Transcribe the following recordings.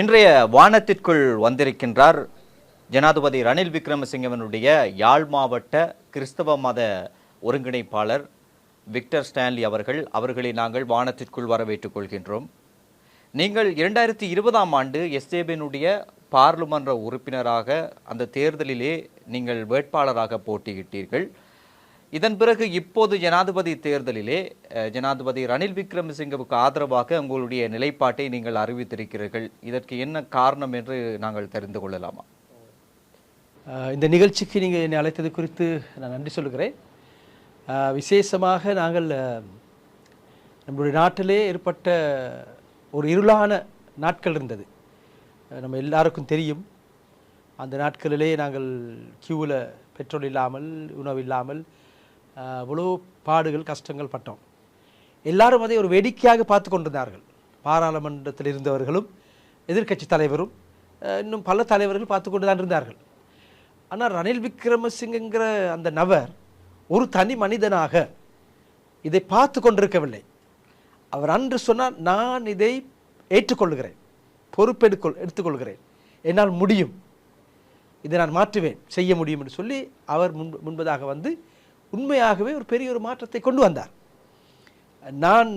இன்றைய வானத்திற்குள் வந்திருக்கின்றார் ஜனாதிபதி ரணில் விக்ரமசிங்கவனுடைய யாழ் மாவட்ட கிறிஸ்தவ மத ஒருங்கிணைப்பாளர் விக்டர் ஸ்டான்லி அவர்கள். அவர்களை நாங்கள் வானத்திற்குள் வரவேற்றுக் கொள்கின்றோம். நீங்கள் இரண்டாயிரத்தி இருபதாம் ஆண்டு எஸ்ஏபினுடைய பார்லிமன்ற உறுப்பினராக அந்த தேர்தலிலே நீங்கள் வேட்பாளராக போட்டியிட்டீர்கள். இதன் பிறகு இப்போது ஜனாதிபதி தேர்தலிலே ஜனாதிபதி ரணில் விக்ரமசிங்கவுக்கு ஆதரவாக உங்களுடைய நிலைப்பாட்டை நீங்கள் அறிவித்திருக்கிறீர்கள். இதற்கு என்ன காரணம் என்று நாங்கள் தெரிந்து கொள்ளலாமா? இந்த நிகழ்ச்சிக்கு நீங்கள் என்னை அழைத்தது குறித்து நான் நன்றி சொல்கிறேன். விசேஷமாக நாங்கள் நம்முடைய நாட்டிலே ஏற்பட்ட ஒரு இருளான நாட்கள் இருந்தது. நம்ம எல்லாருக்கும் தெரியும். அந்த நாட்களிலே நாங்கள் கியூவில் பெட்ரோல் இல்லாமல் உணவு இல்லாமல் இவ்வளோ அவ்வளோ பாடுகள் கஷ்டங்கள் பட்டோம். எல்லாரும் அதை ஒரு வேடிக்கையாக பார்த்து கொண்டிருந்தார்கள். பாராளுமன்றத்தில் இருந்தவர்களும் எதிர்க்கட்சி தலைவரும் இன்னும் பல தலைவர்கள் பார்த்து கொண்டு தான் இருந்தார்கள். ஆனால் ரணில் விக்ரமசிங்கிற அந்த நபர் ஒரு தனி மனிதனாக இதை பார்த்து கொண்டிருக்கவில்லை. அவர் அன்று சொன்னால் நான் இதை ஏற்றுக்கொள்கிறேன். பொறுப்பெடுக்கொள் எடுத்துக்கொள்கிறேன். என்னால் முடியும். இதை நான் மாற்றுவேன் செய்ய முடியும் என்று சொல்லி அவர் முன் முன்பதாக வந்து உண்மையாகவே ஒரு பெரிய ஒரு மாற்றத்தை கொண்டு வந்தார். நான்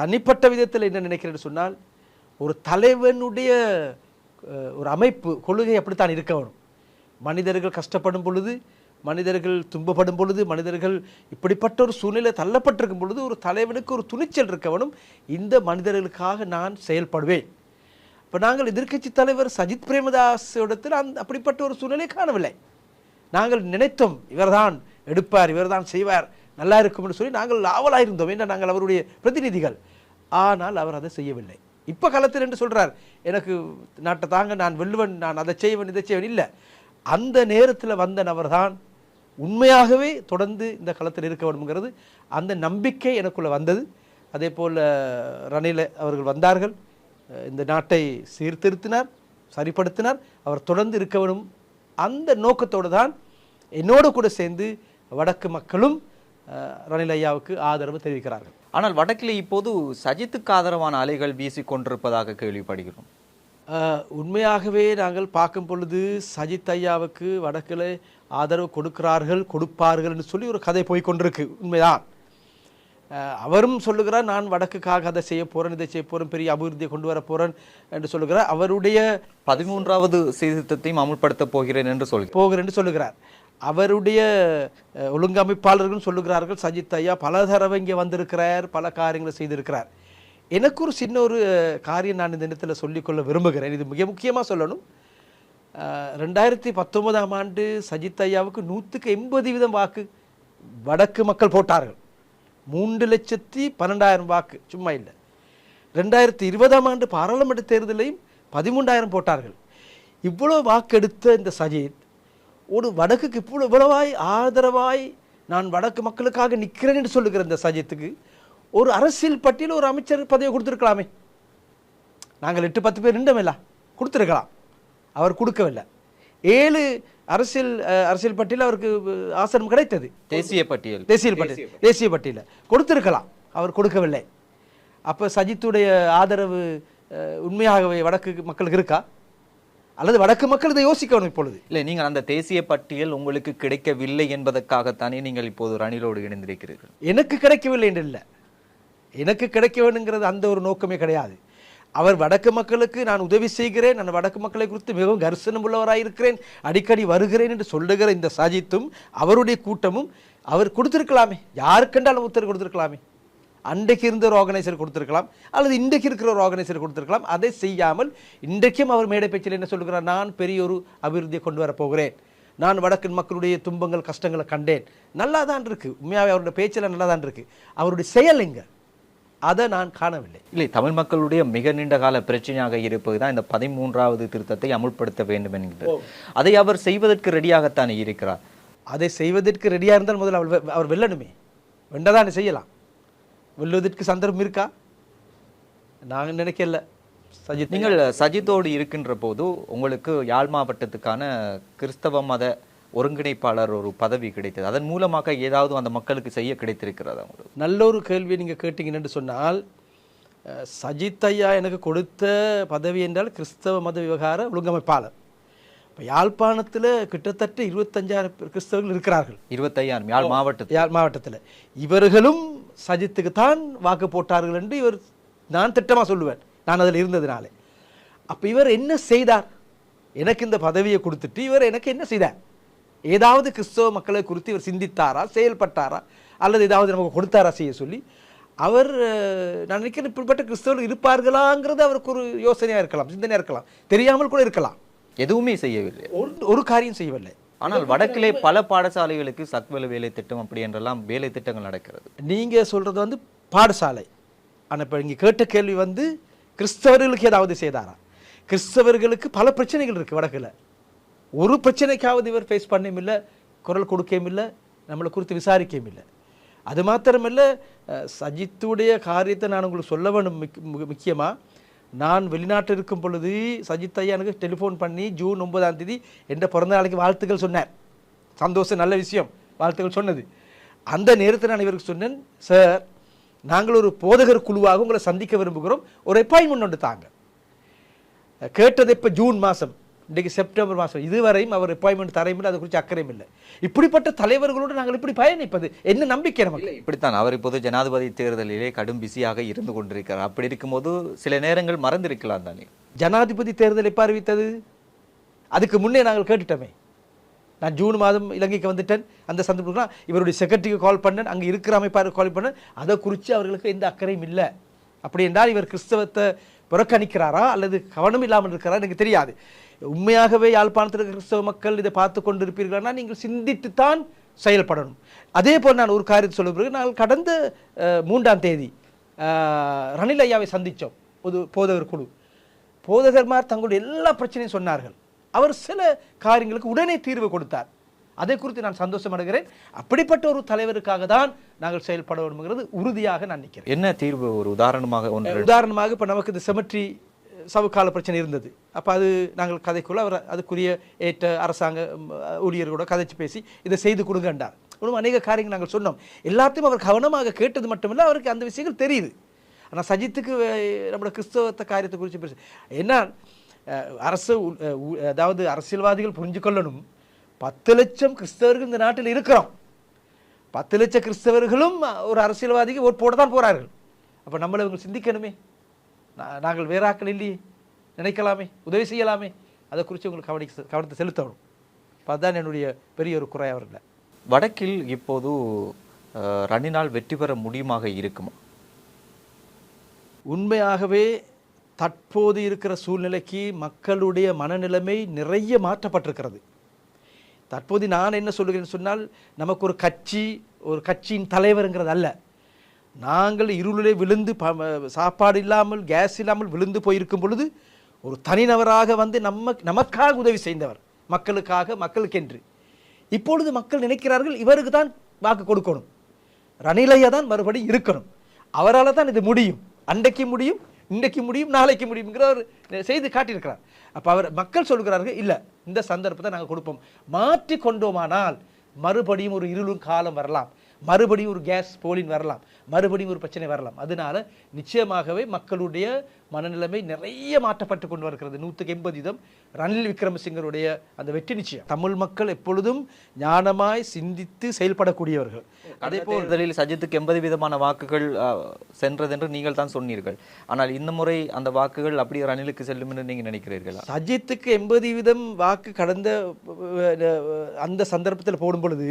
தனிப்பட்ட விதத்தில் என்ன நினைக்கிறேன்னு சொன்னால் ஒரு தலைவனுடைய ஒரு அமைப்பு கொள்கை அப்படித்தான் இருக்க வேணும். மனிதர்கள் கஷ்டப்படும் பொழுது மனிதர்கள் துன்பப்படும் பொழுது மனிதர்கள் இப்படிப்பட்ட ஒரு சூழ்நிலை தள்ளப்பட்டிருக்கும் பொழுது ஒரு தலைவனுக்கு ஒரு துணிச்சல் இருக்கவனும் இந்த மனிதர்களுக்காக நான் செயல்படுவேன். இப்போ நாங்கள் எதிர்க்கட்சி தலைவர் சஜித் பிரேமதாஸிடத்தில் அந் அப்படிப்பட்ட ஒரு சூழ்நிலை காணவில்லை. நாங்கள் நினைத்தோம் இவர்தான் எடுப்பார் இவர் தான் செய்வார். நல்லா இருக்கும்னு சொல்லி நாங்கள் ஆவலாக இருந்தோம் என்ன நாங்கள் அவருடைய பிரதிநிதிகள். ஆனால் அவர் அதை செய்யவில்லை. இப்போ காலத்தில் என்று சொல்கிறார் எனக்கு நாட்டை தாங்க நான் வெல்லுவன் நான் அதை செய்வேன் இதை செய்வேன். இல்லை. அந்த நேரத்தில் வந்த நபர்தான் உண்மையாகவே தொடர்ந்து இந்த களத்தில் இருக்க வேண்டும்ங்கிறது அந்த நம்பிக்கை எனக்குள்ளே வந்தது. அதே போல் ரணில அவர்கள் வந்தார்கள். இந்த நாட்டை சீர்திருத்தினார் சரிப்படுத்தினார். அவர் தொடர்ந்து இருக்க வேண்டும் அந்த நோக்கத்தோடு தான் என்னோடு கூட சேர்ந்து வடக்கு மக்களும் ரணில் ஐயாவுக்கு ஆதரவு தெரிவிக்கிறார்கள். ஆனால் வடக்கிலே இப்போது சஜித்துக்கு ஆதரவான அலைகள் வீசிக் கொண்டிருப்பதாக கேள்விப்படுகிறோம். உண்மையாகவே நாங்கள் பார்க்கும் பொழுது சஜித் ஐயாவுக்கு வடக்கில் ஆதரவு கொடுக்கிறார்கள் கொடுப்பார்கள் என்று சொல்லி ஒரு கதை போய் கொண்டிருக்கு. உண்மைதான். அவரும் சொல்லுகிறார் நான் வடக்குக்காக அதை செய்ய போறேன் இதை செய்ய போறேன் பெரிய அபிவிருத்தியை கொண்டு வர போறேன் என்று சொல்லுகிறார். அவருடைய பதிமூன்றாவது சீர்திருத்தத்தையும் அமுல்படுத்தப் போகிறேன் என்று சொல்கிறேன் போகிறேன் என்று சொல்லுகிறார். அவருடைய ஒழுங்கமைப்பாளர்கள் ஒழுங்கமைப்பாளர்களும் சொல்லுகிறார்கள் சஜித் ஐயா பல தடவை இங்கே வந்திருக்கிறார் பல காரியங்களை செய்திருக்கிறார். எனக்கு ஒரு சின்ன ஒரு காரியம் நான் இந்த இடத்துல சொல்லிக்கொள்ள விரும்புகிறேன். இது மிக முக்கியமாக சொல்லணும். ரெண்டாயிரத்தி பத்தொன்பதாம் ஆண்டு சஜித் ஐயாவுக்கு நூற்றுக்கு எண்பது வீதம் வாக்கு வடக்கு மக்கள் போட்டார்கள். மூன்று லட்சத்தி பன்னெண்டாயிரம் வாக்கு சும்மா இல்லை. ரெண்டாயிரத்தி இருபதாம் ஆண்டு பாராளுமன்ற தேர்தலையும் பதிமூன்றாயிரம் போட்டார்கள். இவ்வளோ வாக்கெடுத்த இந்த சஜித் ஒரு வடக்குக்கு இவ்வளோ இவ்வளவாய் ஆதரவாய் நான் வடக்கு மக்களுக்காக நிற்கிறேன் என்று சொல்லுகிற இந்த சஜித்துக்கு ஒரு அரசியல் பட்டியல் ஒரு அமைச்சர் பதவியை கொடுத்துருக்கலாமே. நாங்கள் எட்டு பத்து பேர் நின்றமில்ல கொடுத்துருக்கலாம். அவர் கொடுக்கவில்லை. ஏழு அரசியல் அஹ், அரசியல் பட்டியல் அவருக்கு ஆசனம் கிடைத்தது. தேசிய பட்டியல். தேசிய பட்டியல். தேசிய பட்டியலில் கொடுத்திருக்கலாம். அவர் கொடுக்கவில்லை. அப்போ சஜித்துடைய ஆதரவு உண்மையாகவே வடக்கு மக்களுக்கு இருக்கா? அல்லது வடக்கு மக்கள் இதை யோசிக்கணும் இப்பொழுது. இல்லை நீங்கள் அந்த தேசிய பட்டியல் உங்களுக்கு கிடைக்கவில்லை என்பதற்காகத்தானே நீங்கள் இப்போது ரணிலோடு இணைந்திருக்கிறீர்கள். எனக்கு கிடைக்கவில்லை என்று இல்லை எனக்கு கிடைக்க வேணுங்கிறது அந்த ஒரு நோக்கமே கிடையாது. அவர் வடக்கு மக்களுக்கு நான் உதவி செய்கிறேன் நான் வடக்கு மக்களை குறித்து மிகவும் கரிசனம் உள்ளவராக இருக்கிறேன் அடிக்கடி வருகிறேன் என்று சொல்லுகிற இந்த சாஜித்தும் அவருடைய கூட்டமும் அவர் கொடுத்திருக்கலாமே. யாருக்கென்றாலும் உத்தரவு கொடுத்திருக்கலாமே. அன்றைக்கு இருந்த ஒரு ஆர்கனைசர் கொடுத்திருக்கலாம் அல்லது இன்றைக்கு இருக்கிற ஒரு ஆர்கனைசர் கொடுத்திருக்கலாம் அதை செய்யாமல் இன்றைக்கும் அவர் மேடை பேச்சில் என்ன சொல்லுகிறார்? நான் பெரிய ஒரு அபிவிருத்தியை கொண்டு வரப் போகிறேன். நான் வடக்கு மக்களுடைய துன்பங்கள் கஷ்டங்களை கண்டேன். நல்லா தான் இருக்கு. உண்மையாகவே அவருடைய பேச்சில் நல்லா தான் இருக்கு. அவருடைய செயல் எங்க? அதை நான் காணவில்லை. இல்லை தமிழ் மக்களுடைய மிக நீண்ட கால பிரச்சனையாக இருப்பதுதான் இந்த பதிமூன்றாவது திருத்தத்தை அமுல்படுத்த வேண்டும் என்கிறது அதை அவர் செய்வதற்கு ரெடியாகத்தானே இருக்கிறார்? அதை செய்வதற்கு ரெடியாக இருந்தால் முதல்ல அவர் அவர் வெல்லணுமே. வென்றதானே செய்யலாம். வெல்லுவதற்கு சந்தர்ப்பம் இருக்கா? நான் நினைக்கல. சஜித். நீங்கள் சஜித்தோடு இருக்கின்ற போது உங்களுக்கு யாழ் மாவட்டத்துக்கான கிறிஸ்தவ மத ஒருங்கிணைப்பாளர் ஒரு பதவி கிடைத்தது. அதன் மூலமாக ஏதாவது அந்த மக்களுக்கு செய்ய கிடைத்திருக்கிறதா உங்களுக்கு? நல்ல ஒரு கேள்வியை நீங்கள் கேட்டீங்கன்னு சொன்னால் சஜித் ஐயா எனக்கு கொடுத்த பதவி என்றால் கிறிஸ்தவ மத விவகார ஒழுங்கமைப்பாளர். இப்போ யாழ்ப்பாணத்தில் கிட்டத்தட்ட இருபத்தஞ்சாயிரம் கிறிஸ்தவர்கள் இருக்கிறார்கள். இருபத்தையாயிரம் யாழ் மாவட்டத்தில். யாழ் மாவட்டத்தில். இவர்களும் சஜித்துக்கு தான் வாக்கு போட்டார்கள் என்று இவர் நான் திட்டமாக சொல்லுவேன். நான் அதில் இருந்ததுனாலே. அப்போ இவர் என்ன செய்தார்? எனக்கு இந்த பதவியை கொடுத்துட்டு இவர் எனக்கு என்ன செய்தார்? ஏதாவது கிறிஸ்தவ மக்களை குறித்து இவர் சிந்தித்தாரா? செயல்பட்டாரா? அல்லது ஏதாவது நமக்கு கொடுத்தாரா செய்ய சொல்லி அவர் நான் நினைக்கிறேன் இப்படிப்பட்ட கிறிஸ்தவர்கள் இருப்பார்களாங்கிறது அவருக்கு ஒரு யோசனையாக இருக்கலாம் சிந்தனையாக இருக்கலாம். தெரியாமல் கூட இருக்கலாம். எதுவுமே செய்யவில்லை. ஒரு ஒரு காரியம் செய்யவில்லை. ஆனால் வடக்கிலே பல பாடசாலைகளுக்கு சத்வல வேலை திட்டம் அப்படி என்றெல்லாம் வேலை திட்டங்கள் நடக்கிறது. நீங்கள் சொல்கிறது வந்து பாடசாலை. ஆனால் இப்போ இங்கே கேட்ட கேள்வி வந்து கிறிஸ்தவர்களுக்கு ஏதாவது செய்தாரா? கிறிஸ்தவர்களுக்கு பல பிரச்சனைகள் இருக்குது வடக்கில். ஒரு பிரச்சனைக்காவது இவர் ஃபேஸ் பண்ணவும் இல்லை குரல் கொடுக்கவும் இல்லை நம்மளை குறித்து விசாரிக்கவும் இல்லை. அது மாத்திரமல்ல சஜித்துடைய காரியத்தை நான் உங்களுக்கு சொல்ல வேண்டும் முக்கியமாக நான் வெளிநாட்டில் இருக்கும் பொழுது சஜித் ஐயா எனக்கு டெலிஃபோன் பண்ணி ஜூன் ஒன்பதாம் தேதி என்ற பிறந்த நாளைக்கு வாழ்த்துக்கள் சொன்னார். சந்தோஷம் நல்ல விஷயம் வாழ்த்துக்கள் சொன்னது. அந்த நேரத்தில் நான் இவருக்கு சொன்னேன் சார் நாங்கள் ஒரு போதகர் குழுவாக உங்களை சந்திக்க விரும்புகிறோம். ஒரு அப்பாயின்மெண்ட் ஒன்று தாங்க. கேட்டது இப்போ ஜூன் மாதம் இன்றைக்கு செப்டம்பர் மாதம் இதுவரையும் அவர் அப்பாயின்மெண்ட் தரையும் அதை குறித்து அக்கறையும் இல்லை. இப்படிப்பட்ட தலைவர்களோடு நாங்கள் இப்படி பயணிப்பது என்ன நம்பிக்கை நமக்கு? இப்படித்தான். அவர் இப்போது ஜனாதிபதி தேர்தலிலே கடும் பிஸியாக இருந்து கொண்டிருக்கிறார். அப்படி இருக்கும்போது சில நேரங்கள் மறந்திருக்கலாம் தானே? ஜனாதிபதி தேர்தல் எப்போ அறிவித்தது? அதுக்கு முன்னே நாங்கள் கேட்டுட்டோமே. நான் ஜூன் மாதம் இலங்கைக்கு வந்துட்டேன். அந்த சந்தர்ப்பத்தில் இவருடைய செக்ரட்டரிக்கு கால் பண்ணேன். அங்கே இருக்கிற அமைப்பாருக்கு கால் பண்ணேன். அதை குறித்து அவர்களுக்கு எந்த அக்கறையும் இல்லை. அப்படி என்றால் இவர் கிறிஸ்தவத்தை புறக்கணிக்கிறாரா அல்லது கவனம் இல்லாமல் இருக்கிறாரா எனக்கு தெரியாது. உண்மையாகவே யாழ்ப்பாணத்தில் கிறிஸ்தவ மக்கள் இதை பார்த்து கொண்டு இருப்பீர்களானா நீங்கள் சிந்தித்துத்தான் செயல்படணும். அதே போல் நான் ஒரு காரியத்தை சொல்ல பிறகு நாங்கள் கடந்த மூன்றாம் தேதி ரணில் ஐயாவை சந்தித்தோம். ஒரு போதகர் குழு. போதகர்மார் தங்களுடைய எல்லா பிரச்சனையும் சொன்னார்கள். அவர் சில காரியங்களுக்கு உடனே தீர்வு கொடுத்தார். அதை குறித்து நான் சந்தோஷம் அடைகிறேன் அப்படிப்பட்ட ஒரு தலைவருக்காக தான் நாங்கள் செயல்பட வேண்டும்ங்கிறது உறுதியாக நான் நிற்கிறேன் என்ன தீர்வு? ஒரு உதாரணமாக ஒன்று உதாரணமாக இப்போ நமக்கு இந்த செமட்ரி சவுக்கால பிரச்சனை இருந்தது. அப்போ அது நாங்கள் கதைக்குள்ள அவர் அதுக்குரிய ஏற்ற அரசாங்க ஊழியர்களோட கதைச்சு பேசி இதை செய்து கொடுங்கண்டார் இன்னும் அநேக காரியங்கள் நாங்கள் சொன்னோம். எல்லாத்தையும் அவர் கவனமாக கேட்டது மட்டுமில்லை அவருக்கு அந்த விஷயங்கள் தெரியுது. ஆனால் சஜித்துக்கு நம்மளோட கிறிஸ்தவத்தை காரியத்தை குறித்து பேச என்ன அரசு அதாவது அரசியல்வாதிகள் புரிஞ்சு கொள்ளணும். பத்து லட்சம் கிறிஸ்தவர்கள் இந்த நாட்டில் இருக்கிறோம். பத்து லட்சம் கிறிஸ்தவர்களும் ஒரு அரசியல்வாதிக்கு ஓட் போட தான் போகிறார்கள் அப்போ நம்மளை இவங்க சிந்திக்கணுமே. நாங்கள் வேறாக்கள் இல்லையே. நினைக்கலாமே உதவி செய்யலாமே. அதை குறித்து உங்களுக்கு கவனிக்க கவனத்தை செலுத்தணும். அப்ப அதுதான் என்னுடைய பெரிய ஒரு குறை அவர்கள். வடக்கில் இப்போது ரணினால் வெற்றி பெற முடியுமாக இருக்குமா? உண்மையாகவே தற்போது இருக்கிற சூழ்நிலைக்கு மக்களுடைய மனநிலைமை நிறைய மாற்றப்பட்டிருக்கிறது. தற்போது நான் என்ன சொல்லுகிறேன்னு சொன்னால் நமக்கு ஒரு கட்சி ஒரு கட்சியின் தலைவருங்கிறது அல்ல. நாங்கள் இருளிலே விழுந்து ப- சாப்பாடு இல்லாமல் கேஸ் இல்லாமல் விழுந்து போயிருக்கும் பொழுது ஒரு தனிநபராக வந்து நம்ம நமக்காக உதவி செய்தவர் மக்களுக்காக மக்களுக்கென்று. இப்பொழுது மக்கள் நினைக்கிறார்கள் இவருக்கு தான் வாக்கு கொடுக்கணும். ரணிலையா தான் மறுபடி இருக்கணும். அவரால் தான் இது முடியும். அன்றைக்கு முடியும் இன்றைக்கு முடியும் நாளைக்கு முடியுங்கிற ஒரு செய்து காட்டியிருக்கிறார். அப்போ அவர் மக்கள் சொல்கிறார்கள் இல்லை இந்த சந்தர்ப்பத்தை நாங்கள் கொடுப்போம். மாற்றி கொண்டோமானால் மறுபடியும் ஒரு இருளும் காலம் வரலாம். மறுபடியும் ஒரு கேஸ் போலின் வரலாம். மறுபடியும் ஒரு பிரச்சனை வரலாம். அதனால நிச்சயமாகவே மக்களுடைய மனநிலைமை நிறைய மாற்றப்பட்டு கொண்டு வருகிறது. நூற்றுக்கு எண்பது வீதம் ரணில் விக்ரமசிங்கருடைய அந்த வெற்றி நிச்சயம். தமிழ் மக்கள் எப்பொழுதும் ஞானமாய் சிந்தித்து செயல்படக்கூடியவர்கள். அதே தேர்தலில் சஜித்துக்கு எண்பது விதமான வாக்குகள் அஹ், சென்றது என்று நீங்கள் தான் சொன்னீர்கள். ஆனால் இந்த முறை அந்த வாக்குகள் அப்படியே ரணிலுக்கு செல்லும் என்று நீங்கள் நினைக்கிறீர்களா? சஜித்துக்கு எண்பது வீதம் வாக்கு கடந்த அந்த சந்தர்ப்பத்தில் போடும் பொழுது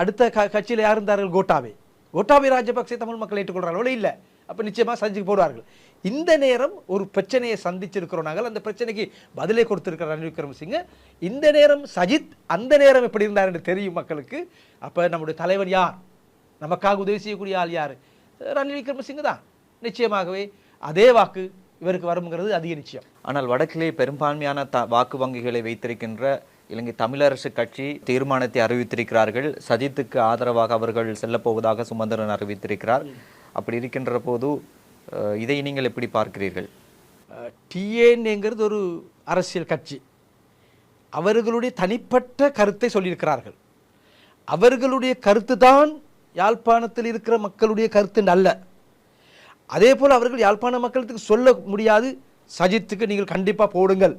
அடுத்த க கட்சியில் யார் இருந்தார்கள்? கோட்டாபே கோட்டாபே ராஜபக்சே தமிழ் மக்கள் ஏற்றுக்கொள்கிறார்களோ இல்லை அப்போ நிச்சயமாக சஜித்துக்கு போடுவார்கள். இந்த நேரம் ஒரு பிரச்சனையை சந்திச்சிருக்கிறோம் நாங்கள். அந்த பிரச்சனைக்கு பதிலை கொடுத்திருக்கிற ரணில் விக்ரமசிங்க இந்த நேரம் சஜித் அந்த நேரம் எப்படி இருந்தார் என்று தெரியும் மக்களுக்கு. அப்போ நம்முடைய தலைவர் யார்? நமக்காக உதவி செய்யக்கூடிய ஆள் யார்? ரணில் விக்ரமசிங்க தான். நிச்சயமாகவே அதே வாக்கு இவருக்கு வருங்கிறது அதிக நிச்சயம். ஆனால் வடக்கிலே பெரும்பான்மையான த வாக்கு வங்கிகளை வைத்திருக்கின்ற இலங்கை தமிழரசு கட்சி தீர்மானத்தை அறிவித்திருக்கிறார்கள். சஜித்துக்கு ஆதரவாக அவர்கள் செல்லப்போவதாக சுமந்திரன் அறிவித்திருக்கிறார். அப்படி இருக்கின்ற போது இதை நீங்கள் எப்படி பார்க்கிறீர்கள்? டிஏன்ங்கிறது ஒரு அரசியல் கட்சி. அவர்களுடைய தனிப்பட்ட கருத்தை சொல்லியிருக்கிறார்கள். அவர்களுடைய கருத்து தான் யாழ்ப்பாணத்தில் இருக்கிற மக்களுடைய கருத்து அல்ல அதே போல் அவர்கள் யாழ்ப்பாண மக்களுக்கு சொல்ல முடியாது. சஜித்துக்கு நீங்கள் கண்டிப்பாக போடுங்கள்.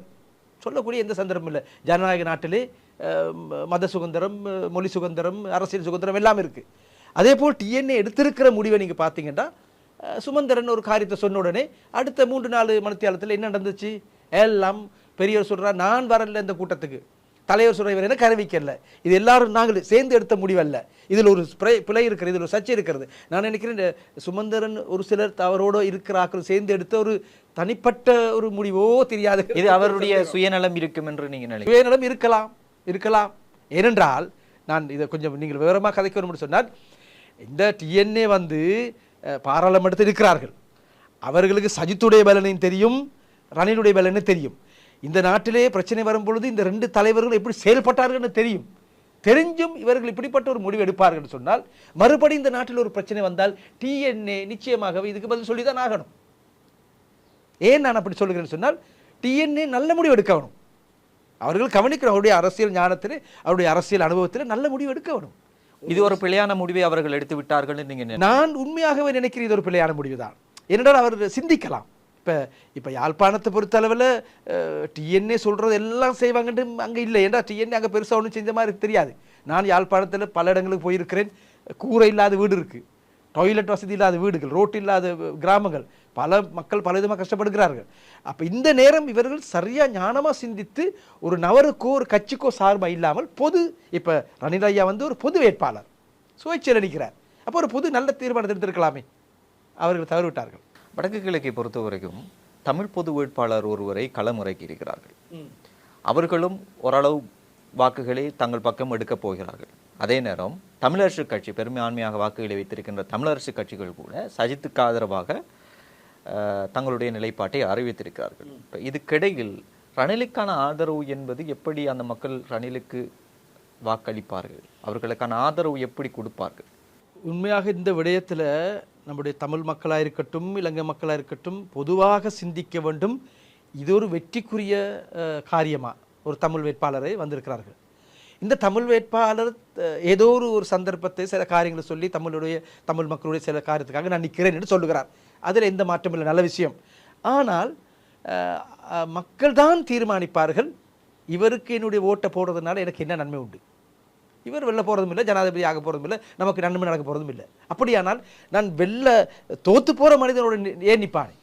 சொல்லக்கூடிய எந்த சந்தர்ப்பம் இல்லை. ஜனநாயக நாட்டிலே ம- மத சுதந்திரம் மொழி சுதந்திரம் அரசியல் சுதந்திரம் எல்லாம் இருக்குது அதே போல் டிஎன்ஏ எடுத்திருக்கிற முடிவை நீங்கள் பார்த்தீங்கன்னா சுமந்திரன் ஒரு காரியத்தை சொன்ன உடனே அடுத்த மூன்று நாலு மணித்தியாலத்தில் என்ன நடந்துச்சு? எல்லாம் பெரியவர் சொல்கிறார் நான் வரல இந்த கூட்டத்துக்கு. தலைவர் சொல்ற இவர் என்ன கருவிக்கல இது எல்லாரும் நாங்கள் சேர்ந்து எடுத்த முடிவல்ல. இதில் ஒரு பிழை- இருக்கிறது இதில் ஒரு சர்ச்சை இருக்கிறது. நான் நினைக்கிறேன் சுமந்திரன் ஒரு சிலர் தவறோடு இருக்கிற ஆக்கள் சேர்ந்து எடுத்த ஒரு தனிப்பட்ட ஒரு முடிவோ தெரியாது. இது அவருடைய சுயநலம் இருக்கும் என்று நீங்க நினைக்கிறீங்க சுயநலம் இருக்கலாம் இருக்கலாம். ஏனென்றால் நான் இதை கொஞ்சம் நீங்கள் விவரமாக கதைக்க வேணும்னு சொன்னால் இந்த டிஎன்ஏ வந்து பாராளுமன்றத்தில் இருக்கிறார்கள். அவர்களுக்கு சஜித்துடைய பலனையும் தெரியும் ரணிலுடைய பலனும் தெரியும். இந்த நாட்டிலே பிரச்சனை வரும் பொழுது இந்த ரெண்டு தலைவர்கள் எப்படி செயல்பட்டார்கள்னு தெரியும். தெரிஞ்சும் இவர்கள் இப்படிப்பட்ட ஒரு முடிவு எடுப்பார்கள் சொன்னால் மறுபடி இந்த நாட்டில் ஒரு பிரச்சனை வந்தால் டிஎன்ஏ நிச்சயமாகவே இதுக்கு பதில் சொல்லி தான் ஆகணும். ஏன் நான் அப்படி சொல்லுகிறேன்னு சொன்னால் டிஎன்ஏ நல்ல முடிவு எடுக்க வேணும். அவர்கள் கவனிக்கிற அவருடைய அரசியல் ஞானத்தில் அவருடைய அரசியல் அனுபவத்தில் நல்ல முடிவு எடுக்க வேணும். இது ஒரு பிழையான முடிவை அவர்கள் எடுத்து விட்டார்கள் நீங்க நினை- நான் உண்மையாகவே நினைக்கிறேன் இது ஒரு பிழையான முடிவு தான் ஏனென்றால் அவர் சிந்திக்கலாம். இப்போ இப்போ யாழ்ப்பாணத்தை பொறுத்தளவில் டிஎன்ஏ சொல்கிறது எல்லாம் செய்வாங்கன்ட்டு அங்கே இல்லை. ஏன்டா டிஎன்ஏ அங்கே பெருசாக ஒன்றும் செஞ்ச மாதிரி தெரியாது. நான் யாழ்ப்பாணத்தில் பல இடங்களுக்கு போயிருக்கிறேன். கூரை இல்லாத வீடு இருக்குது டாய்லெட் வசதி இல்லாத வீடுகள் ரோட்டு இல்லாத கிராமங்கள். பல மக்கள் பல விதமாக கஷ்டப்படுகிறார்கள். அப்போ இந்த நேரம் இவர்கள் சரியாக ஞானமாக சிந்தித்து ஒரு நபருக்கோ ஒரு கட்சிக்கோ சார்பாக இல்லாமல் பொது இப்போ ரணில் ஐயா வந்து ஒரு பொது வேட்பாளர் சுயேட்சையில் நிற்கிறார் அப்போ ஒரு பொது நல்ல தீர்மானத்தை எடுத்திருக்கலாமே. அவர்கள் தவறுவிட்டார்கள். வடக்கு கிழக்கை பொறுத்த வரைக்கும் தமிழ் பொது வேட்பாளர் ஒருவரை களமிறக்கி இருக்கிறார்கள் அவர்களும் ஓரளவு வாக்குகளை தங்கள் பக்கம் எடுக்கப் போகிறார்கள். அதே நேரம் தமிழரசு கட்சி பெரும்பான்மையாக வாக்குகளை வைத்திருக்கின்ற தமிழரசு கட்சிகள் கூட சஜித்துக்கு ஆதரவாக தங்களுடைய நிலைப்பாட்டை அறிவித்திருக்கிறார்கள். இப்ப இதுக்கிடையில் ரணிலுக்கான ஆதரவு என்பது எப்படி அந்த மக்கள் ரணிலுக்கு வாக்களிப்பார்கள்? அவர்களுக்கான ஆதரவு எப்படி கொடுப்பார்கள்? உண்மையாக இந்த விடயத்தில் நம்முடைய தமிழ் மக்களாக இருக்கட்டும் இலங்கை மக்களாக இருக்கட்டும் பொதுவாக சிந்திக்க வேண்டும். இது ஒரு வெற்றிக்குரிய காரியமாக ஒரு தமிழ் வேட்பாளரை வந்திருக்கிறார்கள். இந்த தமிழ் வேட்பாளர் ஏதோ ஒரு ஒரு சந்தர்ப்பத்தை சில காரியங்களை சொல்லி தமிழுடைய தமிழ் மக்களுடைய சில காரியத்துக்காக நான் நிற்கிறேன் என்று சொல்லுகிறார். அதில் எந்த மாற்றமும் இல்லை. நல்ல விஷயம். ஆனால் மக்கள் தான் தீர்மானிப்பார்கள். இவருக்கு என்னுடைய ஓட்டை போடுறதுனால எனக்கு என்ன நன்மை உண்டு? இவர் வெளில போகிறதும் இல்லை ஜனாதிபதி ஆக போகிறதும் இல்லை நமக்கு நன்மை நடக்க போகிறதும் இல்லை. அப்படியானால் நான் வெளில தோத்து போகிற மனிதனோட ஏன் நிற்பானே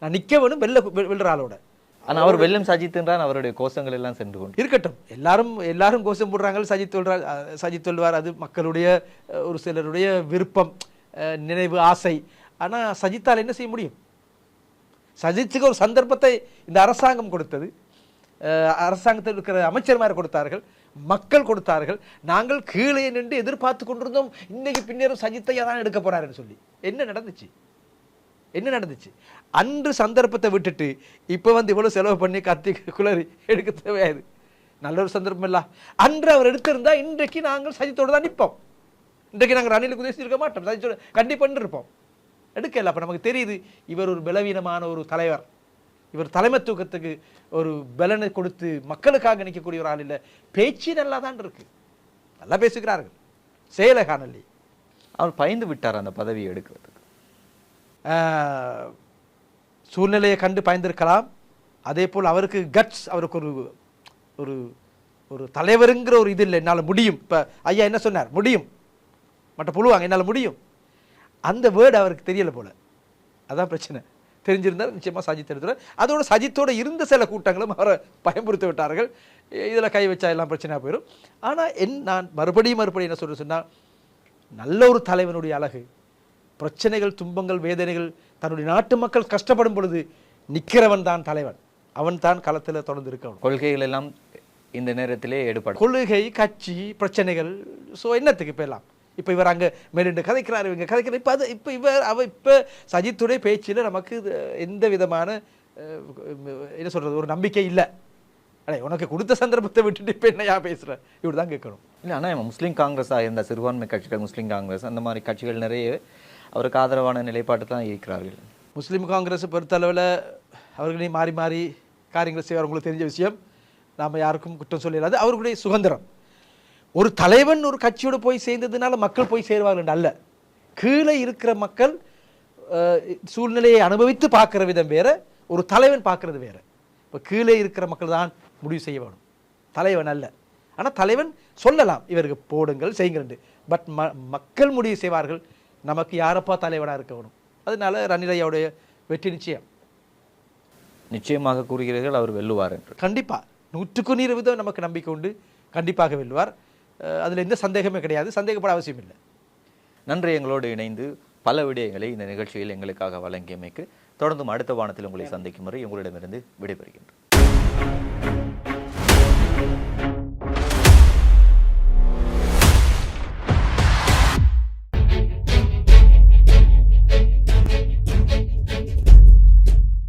நான் நிற்க வேணும் வெளில வெ- வெல்ற ஆளோட. ஆனா அவர் வெல்லும் சஜித் என்றால் அவருடைய கோஷங்கள் எல்லாம் சென்று கொண்டு. இருக்கட்டும். எல்லாரும் எல்லாரும் கோஷம் போடுறாங்க சஜித் சொல்றார் சஜித் சொல்வார் அது மக்களுடைய ஒரு சிலருடைய விருப்பம் நினைவு ஆசை. ஆனா சஜித்தால் என்ன செய்ய முடியும்? சஜித்துக்கு ஒரு சந்தர்ப்பத்தை இந்த அரசாங்கம் கொடுத்தது. அரசாங்கத்தில் இருக்கிற அமைச்சர்மார் கொடுத்தார்கள். மக்கள் கொடுத்தார்கள். நாங்கள் கீழே நின்று எதிர்பார்த்து கொண்டிருந்தோம். இன்னைக்கு பின்னரும் சஜித்தையா தான் எடுக்க போறாருன்னு சொல்லி. என்ன நடந்துச்சு? என்ன நடந்துச்சு? அன்று சந்தர்ப்பத்தை விட்டுட்டு இப்போ வந்து இவ்வளோ செலவு பண்ணி கத்தி குளறி எடுக்க தேவையாது நல்ல ஒரு சந்தர்ப்பம் இல்ல. அன்று அவர் எடுத்திருந்தா இன்றைக்கு நாங்கள் சஜித்தோடு தான் நிற்போம். இன்றைக்கு நாங்கள் ரணிலுக்கு உதவி இருக்க மாட்டோம். சஜித்தோட கண்டிப்பாக இருப்போம் எடுக்கல. அப்போ நமக்கு தெரியுது இவர் ஒரு பலவீனமான ஒரு தலைவர். இவர் தலைமைத்துவத்துக்கு ஒரு பலனை கொடுத்து மக்களுக்காக நிற்கக்கூடிய ஒரு ஆள் இல்லை. பேச்சு நல்லா தான் இருக்கு. நல்லா பேசுகிறார்கள் செயலை காணலி அவர் பயந்து விட்டார் அந்த பதவியை எடுக்கிறதுக்கு. சூழ்நிலையை கண்டு பயந்திருக்கலாம். அதே போல் அவருக்கு கட்ஸ் அவருக்கு ஒரு ஒரு ஒரு தலைவருங்கிற ஒரு இது இல்லை. என்னால் முடியும். இப்போ ஐயா என்ன சொன்னார்? முடியும். மற்ற புழுவாங்க என்னால் முடியும். அந்த வேர்டு அவருக்கு தெரியல போல. அதான் பிரச்சனை. தெரிஞ்சிருந்தால் நிச்சயமாக சஜித் எடுத்துறார் அதோட சஜித்தோட இருந்த சில கூட்டங்களும் அவரை பயமுறுத்தி விட்டார்கள். இதில் கை வச்சா எல்லாம் பிரச்சனையாக போயிடும். ஆனால் என் நான் மறுபடியும் மறுபடியும் என்ன சொல்ல சொன்னால் நல்ல ஒரு தலைவனுடைய அழகு பிரச்சனைகள் துன்பங்கள் வேதனைகள் தன்னுடைய நாட்டு மக்கள் கஷ்டப்படும் பொழுது நிற்கிறவன் தான் தலைவன். அவன் தான் களத்தில் தொடர்ந்து இருக்கவன் கொள்கைகள் எல்லாம் இந்த நேரத்திலே எடுபடும். கொள்கை கட்சி பிரச்சனைகள் ஸோ என்னத்துக்கு இப்போ எல்லாம்? இப்போ இவர் அங்கே மேலிண்டு கதைக்கிறார் இவங்க கதைக்கிறார். இப்போ அது இப்போ இவர் அவ இப்போ சஜித்துடைய பேச்சில் நமக்கு எந்த விதமான என்ன சொல்கிறது ஒரு நம்பிக்கை இல்லை. அடே உனக்கு கொடுத்த சந்தர்ப்பத்தை விட்டுட்டு இப்போ என்னையா பேசுகிற இப்படி தான் கேட்கணும். இல்லை ஆனால் முஸ்லீம் காங்கிரஸாக இருந்த சிறுபான்மை கட்சிகள் முஸ்லீம் காங்கிரஸ் அந்த மாதிரி கட்சிகள் நிறைய அவருக்கு ஆதரவான நிலைப்பாட்டு தான் இருக்கிறார்கள். முஸ்லீம் காங்கிரஸ் பொறுத்தளவில் அவர்களையும் மாறி மாறி காரியங்களை செய்வார். உங்களுக்கு தெரிஞ்ச விஷயம். நாம் யாருக்கும் குற்றம் சொல்லிடாது. அவர்களுடைய சுதந்திரம். ஒரு தலைவன் ஒரு கட்சியோடு போய் சேர்ந்ததுனால மக்கள் போய் சேருவார்கள் அல்ல. கீழே இருக்கிற மக்கள் சூழ்நிலையை அனுபவித்து பார்க்குற விதம் வேற ஒரு தலைவன் பார்க்கறது வேற. இப்போ கீழே இருக்கிற மக்கள் தான் முடிவு செய்ய வேணும். தலைவன் அல்ல. ஆனால் தலைவன் சொல்லலாம் இவருக்கு போடுங்கள் செய்யுங்கள் பட் ம மக்கள் முடிவு செய்வார்கள் நமக்கு யாரப்பா தலைவனாக இருக்க வேணும்? அதனால ரணிலையாவுடைய வெற்றி நிச்சயம். நிச்சயமாக கூறுகிறீர்கள் அவர் வெல்லுவார் என்று. கண்டிப்பாக நூற்றுக்கு நூறு விதம் நமக்கு நம்பிக்கை உண்டு. கண்டிப்பாக வெல்வார் அதில் எந்த சந்தேகமே கிடையாது. சந்தேகப்பட அவசியம் இல்லை. நன்றி. எங்களோடு இணைந்து பல விடயங்களை இந்த நிகழ்ச்சியில் எங்களுக்காக வழங்கியமைக்கு தொடர்ந்தும் அடுத்த வானத்தில் உங்களை சந்திக்கும் வரை உங்களிடமிருந்து விடைபெறுகின்றோம்.